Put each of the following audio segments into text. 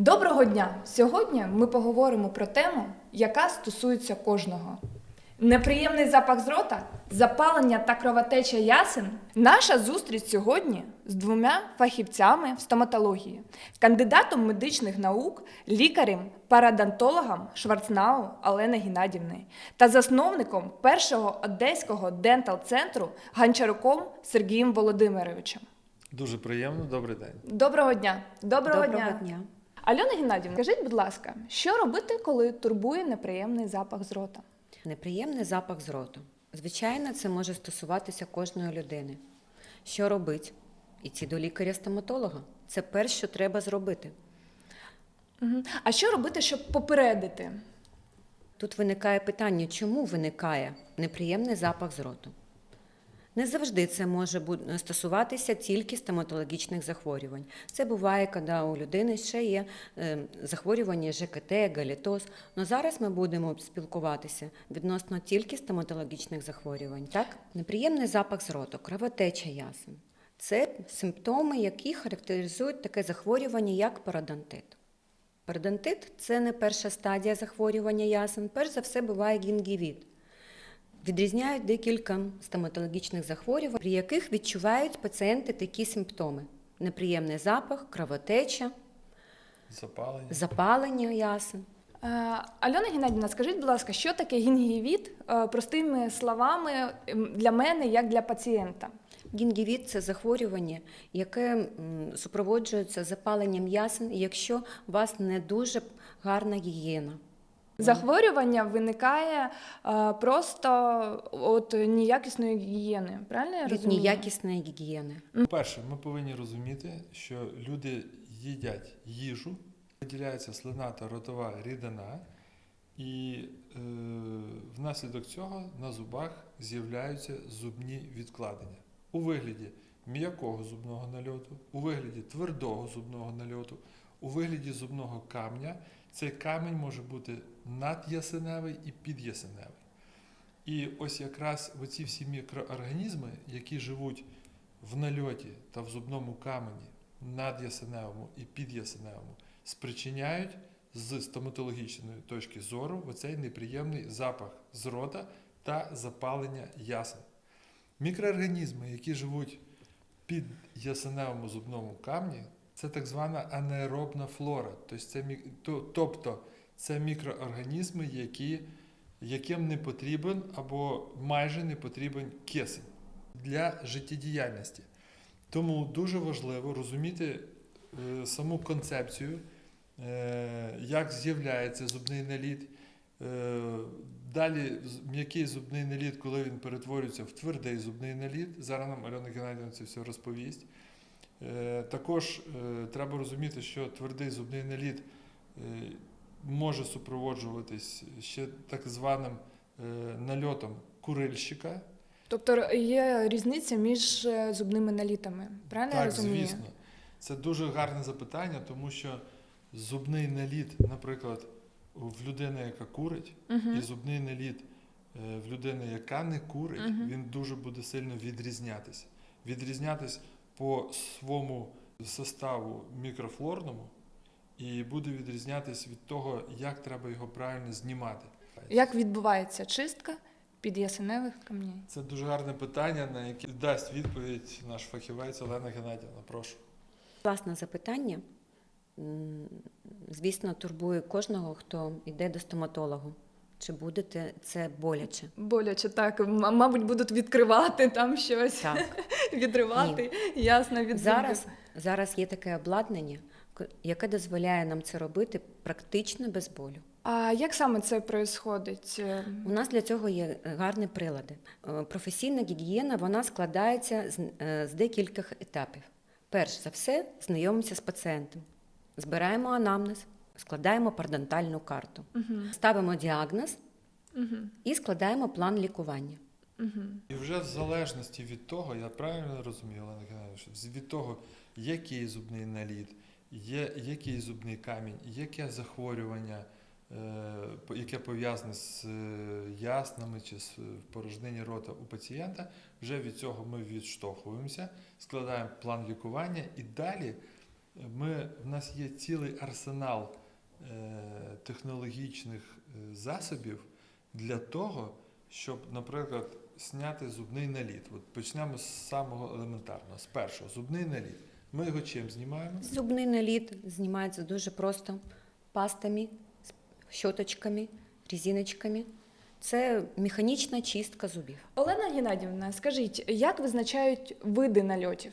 Доброго дня! Сьогодні ми поговоримо про тему, яка стосується кожного. Неприємний запах з рота, запалення та кровотеча ясен. Наша зустріч сьогодні з двома фахівцями в стоматології, кандидатом медичних наук, лікарем, парадонтологом Шварцнау Олени Геннадівни та засновником першого одеського дентал-центру Гончаруком Сергієм Володимировичем. Дуже приємно, добрий день. Доброго дня! Доброго, Доброго дня. Альона Геннадівна, скажіть, будь ласка, що робити, коли турбує неприємний запах з рота? Неприємний запах з роту. Звичайно, це може стосуватися кожної людини. Що робить? Іти до лікаря-стоматолога. Це перше, що треба зробити. А що робити, щоб попередити? Тут виникає питання, чому виникає неприємний запах з роту. Не завжди це може стосуватися тільки стоматологічних захворювань. Це буває, коли у людини ще є е, захворювання ЖКТ, галітоз. Але зараз ми будемо спілкуватися відносно тільки стоматологічних захворювань. Так? Неприємний запах з роту, кровотеча ясен. Це симптоми, які характеризують таке захворювання, як пародонтит. Пародонтит – це не перша стадія захворювання ясен. Перш за все буває гінгівіт. Відрізняють декілька стоматологічних захворювань, при яких відчувають пацієнти такі симптоми: неприємний запах, кровотеча, Запалення. запалення ясен. Альона Геннадівна, скажіть, будь ласка, що таке гінгівіт е, простими словами для мене, як для пацієнта? Гінгівіт це захворювання, яке супроводжується запаленням ясен, якщо у вас не дуже гарна гігієна. Захворювання виникає е, просто от неякісної гігієни. Правильно я Від розумію? неякісної гігієни. Перше, ми повинні розуміти, що люди їдять їжу, виділяється слина та ротова рідина, і е, внаслідок цього на зубах з'являються зубні відкладення у вигляді м'якого зубного нальоту, у вигляді твердого зубного нальоту, у вигляді зубного камня. Цей камінь може бути надясеневий і підясеневий. І ось якраз оці всі мікроорганізми, які живуть в нальоті та в зубному камені, надясеневому і підясеневому, спричиняють з стоматологічної точки зору оцей неприємний запах з рота та запалення ясен. Мікроорганізми, які живуть під ясеневому зубному камні, це так звана анаеробна флора. Тобто це, тобто це мікроорганізми, які, яким не потрібен або майже не потрібен кисень для життєдіяльності. Тому дуже важливо розуміти е, саму концепцію, е, як з'являється зубний наліт. Е, Далі м'який зубний наліт, коли він перетворюється в твердий зубний наліт. Зараз нам Альона Геннадійовна це все розповість. Е, Також е, треба розуміти, що твердий зубний наліт е, може супроводжуватись ще так званим нальотом курильщика. Тобто є різниця між зубними налітами. Правильно я Так, розумію? звісно. Це дуже гарне запитання, тому що зубний наліт, наприклад, в людини, яка курить, Угу. і зубний наліт в людини, яка не курить, Мгм. він дуже буде сильно відрізнятися. Відрізнятись по своєму составу мікрофлорному і буде відрізнятись від того, як треба його правильно знімати. Як відбувається чистка під'ясеневих камней? Це дуже гарне питання, на яке дасть відповідь наш фахівець Олена Геннадівна. Прошу. Власне запитання, звісно, турбує кожного, хто йде до стоматологу. Чи будете це боляче? Боляче так, м- мабуть, будуть відкривати там щось, Так. відривати, ясно, від Зараз, зараз є таке обладнання, яке дозволяє нам це робити практично без болю. А як саме це відбувається? У нас для цього є гарні прилади. Е, Професійна гігієна вона складається з, е, з декількох етапів. Перш за все, знайомимося з пацієнтом, збираємо анамнез, складаємо парадонтальну карту, Угу. ставимо діагноз Угу. і складаємо план лікування. Угу. І вже в залежності від того, я правильно розумію, Олена Геннадійовна, від того, який зубний наліт, є, який зубний камінь, яке захворювання, е, яке пов'язане з е, яснами чи з е, порожнині рота у пацієнта, вже від цього ми відштовхуємося, складаємо план лікування і далі Ми, в нас є цілий арсенал технологічних е, засобів для того, щоб, наприклад, зняти зубний наліт. От почнемо з самого елементарного, з першого. Зубний наліт. Ми його чим знімаємо? Зубний наліт знімається дуже просто пастами, щоточками, резиночками. Це механічна чистка зубів. Олена Геннадівна, скажіть, як визначають види нальотів?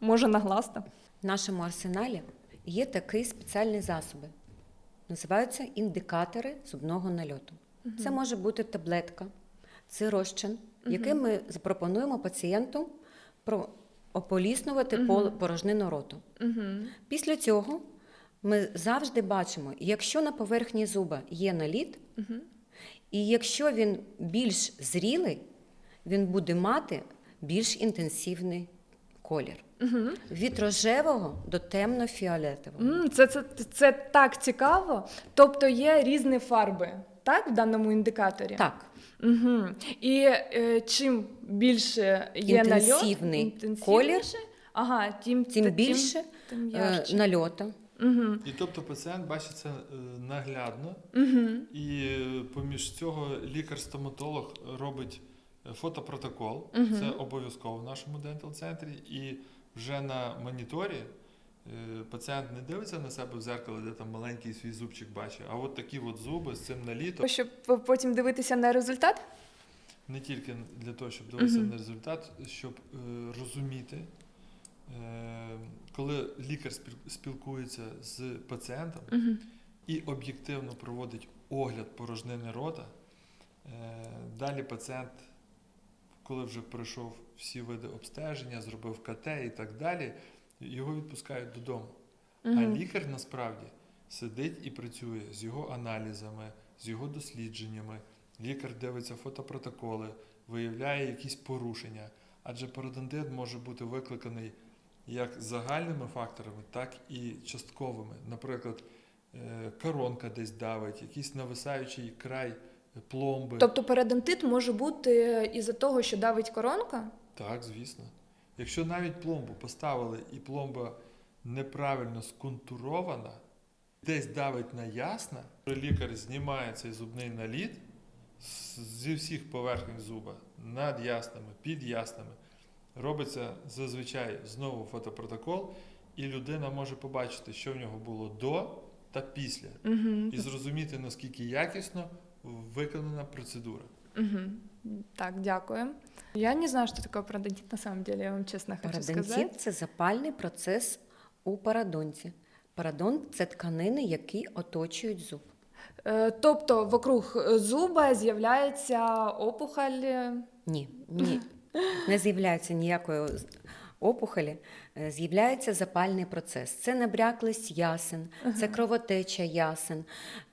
Може, на глаз там? В нашому арсеналі є такі спеціальні засоби. Називаються індикатори зубного нальоту. Це може бути таблетка, це розчин, який ми запропонуємо пацієнту про- ополіснувати пол- порожнину роту. Угу. Після цього ми завжди бачимо, якщо на поверхні зуба є наліт, і якщо він більш зрілий, він буде мати більш інтенсивний колір. Від рожевого до темно-фіолетового. М, Це, це, це так цікаво. Тобто є різні фарби, так, в даному індикаторі? Так, Угу. І е, чим більше є Інтенсивний нальот, колір, ага, тим, тим та- більше тим е, ярче. нальота. Угу. І тобто пацієнт бачить це е, наглядно, Угу. і е, поміж цього лікар-стоматолог робить е, фотопротокол. Це обов'язково в нашому дентал-центрі. І вже на моніторі е, пацієнт не дивиться на себе в зеркало, де там маленький свій зубчик бачить, а от такі от зуби з цим налітом. Щоб потім дивитися на результат? Не тільки для того, щоб дивитися Мгм. на результат, щоб е, розуміти, е, коли лікар спілкується з пацієнтом Угу. і об'єктивно проводить огляд порожнини рота, е, далі пацієнт, коли вже пройшов всі види обстеження, зробив КТ і так далі, його відпускають додому. А лікар насправді сидить і працює з його аналізами, з його дослідженнями. Лікар дивиться фотопротоколи, виявляє якісь порушення. Адже пародонтит може бути викликаний як загальними факторами, так і частковими. Наприклад, е, коронка десь давить, якийсь нависаючий край пломби. Тобто передонтит може бути із-за того, що давить коронка? Так, звісно. Якщо навіть пломбу поставили і пломба неправильно сконтурована, десь давить на ясна, лікар знімає цей зубний наліт зі всіх поверхень зуба над яснами, під яснами. Робиться зазвичай знову фотопротокол, і людина може побачити, що в нього було до та після, Угу. і зрозуміти, наскільки якісно виконана процедура. Угу. Так, дякую. Я не знаю, что такое пародонтит на самом деле, я вам честно хочу сказать. Парадонтит це запальний процес у парадонті. Парадонт це тканини, які оточують зуб. Е, Тобто вокруг е, зуба з'являється опухоль. е, Ні, ні. Не з'являється ніякої опухолі, е, з'являється запальний процес. Це набряклість ясен, це кровотеча ясен.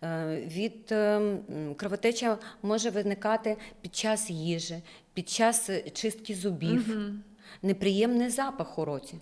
Е, Від е, кровотеча може виникати під час їжі, під час чистки зубів, неприємний запах у роті.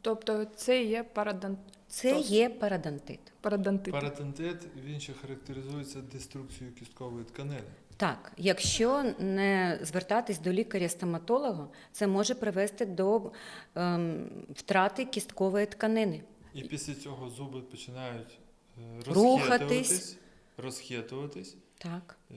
Тобто це є парадон... Це То. є парадонтит. парадонтит. Парадонтит він ще характеризується деструкцією кісткової тканини. Так, якщо не звертатись до лікаря-стоматолога, це може привести до ем, втрати кісткової тканини. І після цього зуби починають е, розхитуватись, розхитуватись, Так. е,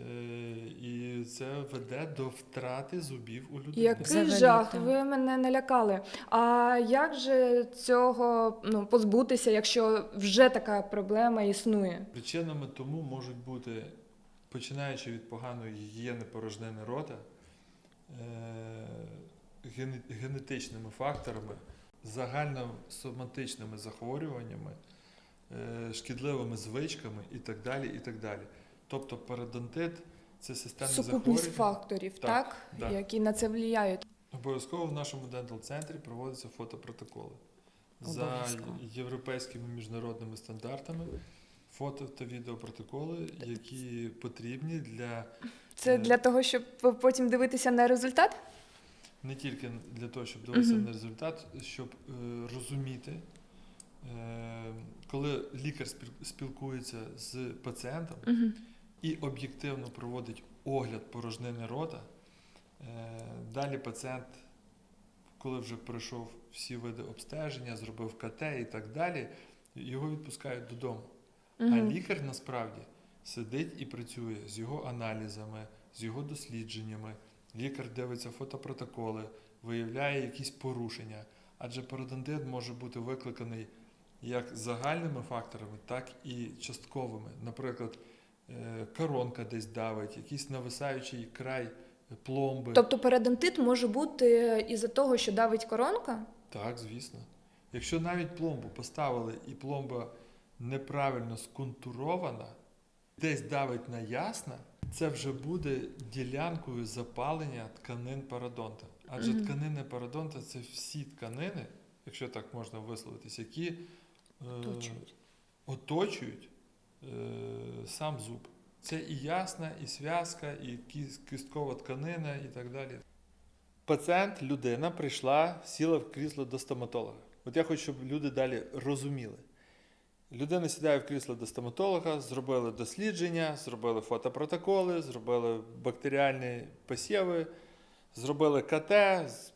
і це веде до втрати зубів у людини. Який Взагалі, жах, так. ви мене налякали. А як же цього ну, позбутися, якщо вже така проблема існує? Причинами тому можуть бути, починаючи від поганої гігієни порожнини рота, е, гене- генетичними факторами, загальносоматичними захворюваннями, е, шкідливими звичками і так далі. і так далі. Тобто парадонтит це системне Сукупність захворювання. факторів, Так, так, так. які на це впливають. Обов'язково в нашому дентал-центрі проводяться фотопротоколи за європейськими міжнародними стандартами. Фото та відеопротоколи, які потрібні для Це Е. для того, щоб потім дивитися на результат? не тільки для того, щоб дивитися Мгм. на результат, щоб е, розуміти, е, коли лікар спілкується з пацієнтом Угу. І об'єктивно проводить огляд порожнини рота, е, далі пацієнт коли вже пройшов всі види обстеження, зробив КТ і так далі, його відпускають додому. А лікар насправді сидить і працює з його аналізами, з його дослідженнями. Лікар дивиться фотопротоколи, виявляє якісь порушення. Адже пародонтит може бути викликаний як загальними факторами, так і частковими. Наприклад, коронка десь давить, якийсь нависаючий край пломби. Тобто передонтит може бути із-за того, що давить коронка? Так, звісно. Якщо навіть пломбу поставили і пломба неправильно сконтурована, десь давить на ясна, це вже буде ділянкою запалення тканин пародонта. Адже Мгм. тканини пародонта це всі тканини, якщо так можна висловитись, які е, Оточують. Е, сам зуб. Це і ясна, і зв'язка, і кіс- кісткова тканина, і так далі. Пацієнт, людина прийшла, сіла в крісло до стоматолога. От я хочу, щоб люди далі розуміли. Людина сідає в крісло до стоматолога, зробили дослідження, зробили фотопротоколи, зробили бактеріальні посіви, зробили КТ,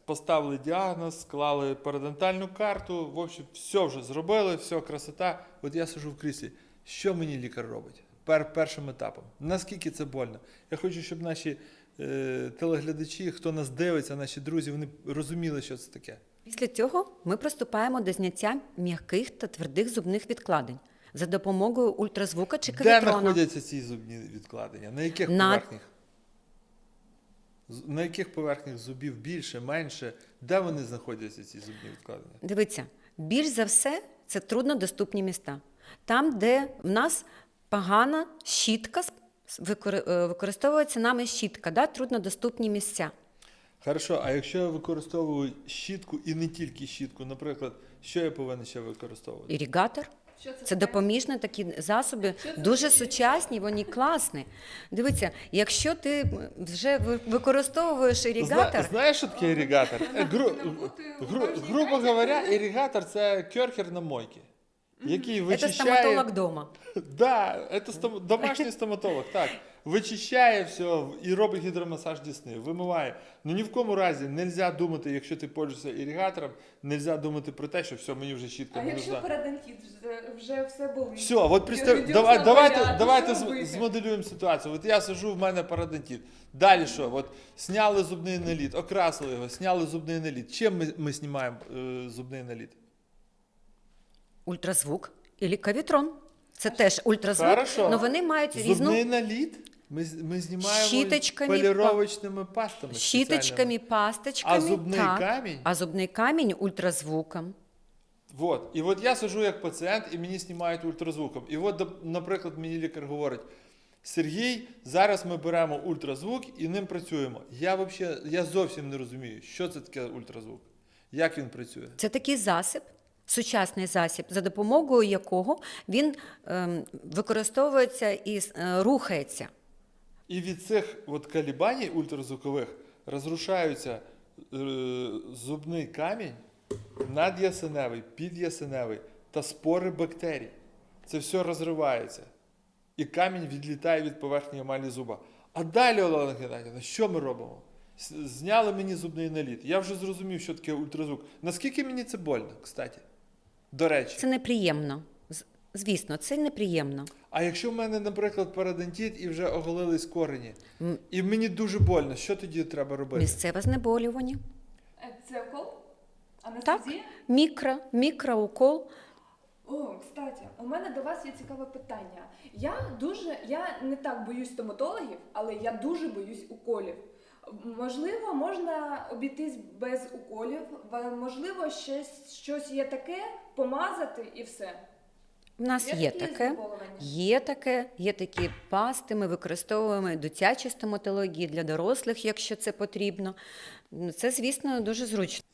поставили діагноз, склали парадонтальну карту. В общем, все вже зробили, все красота. От я сижу в кріслі. Що мені лікар робить? Пер, першим етапом. Наскільки це больно? Я хочу, щоб наші е, телеглядачі, хто нас дивиться, наші друзі, вони розуміли, що це таке. Після цього ми приступаємо до зняття м'яких та твердих зубних відкладень за допомогою ультразвука чи Де знаходяться ці зубні відкладення? На яких На- поверхнях? На яких поверхнях зубів більше, менше? Де вони знаходяться, ці зубні відкладення? Дивіться, більш за все це труднодоступні міста. Там, де в нас погана щітка, е, використовується нами щітка, да? труднодоступні місця. Хорошо, а якщо я використовую щітку і не тільки щітку, наприклад, що я повинен ще використовувати? Ірігатор. Що Це допоміжні такі засоби, дуже сучасні, вони класні. Дивіться, якщо ти вже ви- використовуєш Зна, знаєш, що таке іригатор? Е, Гру, гру, грубо говоря, іригатор це кьорхер на мойці, який це вичищає... стоматолог вдома. Да, это стом... домашній стоматолог, так. Вичищає все і робить гідромасаж дісни, вимиває. Ну ні в кому разі не можна думати, якщо ти пользуєшся ірігатором, не можна думати про те, що все, мені вже щітка А не якщо нужна. вже, вже все болить? Все, от представ... Давай, давайте, давайте з- змоделюємо ситуацію. От я сижу, в мене парадонтит. Далі що? От сняли зубний наліт, окрасили його, сняли зубний наліт. Чим ми, ми знімаємо е, зубний наліт? Ультразвук і кавітрон. Це теж ультразвук, Хорошо. але вони мають різну Зубний наліт ми, ми знімаємо Щіточками, поліровочними пастами. щіточками, пасточками. А зубний так. камінь? А зубний камінь ультразвуком. Вот. І от я сижу як пацієнт, і мені знімають ультразвуком. І от, наприклад, мені лікар говорить: Сергій, зараз ми беремо ультразвук і ним працюємо. Я вообще, я зовсім не розумію, що це таке ультразвук, як він працює. Це такий засіб, сучасний засіб, за допомогою якого він ем, використовується і е, рухається. І від цих от колебаній ультразвукових розрушаються е, зубний камінь, над'ясеневий, під'ясеневий та спори бактерій. Це все розривається. І камінь відлітає від поверхні емалі зуба. А далі, Олена Геннадівна, що ми робимо? Зняли мені зубний наліт. Я вже зрозумів, що таке ультразвук. Наскільки мені це больно, кстати? До речі. Це неприємно. З- Звісно, це неприємно. А якщо в мене, наприклад, парадонтит і вже оголились корені, М. і мені дуже больно, що тоді треба робити? Місцеве знеболювання. Е, Це укол? Так, Анестезія? мікро, мікроукол. О, кстати, у мене до вас є цікаве питання. Я дуже, я не так боюсь стоматологів, але я дуже боюсь уколів. Можливо, можна обійтись без уколів, ва- можливо, щось, щось є таке, помазати і все. У нас є є таке. Є таке, є такі пасти. Ми використовуємо дитячі стоматології для дорослих, якщо це потрібно. Це, звісно, дуже зручно.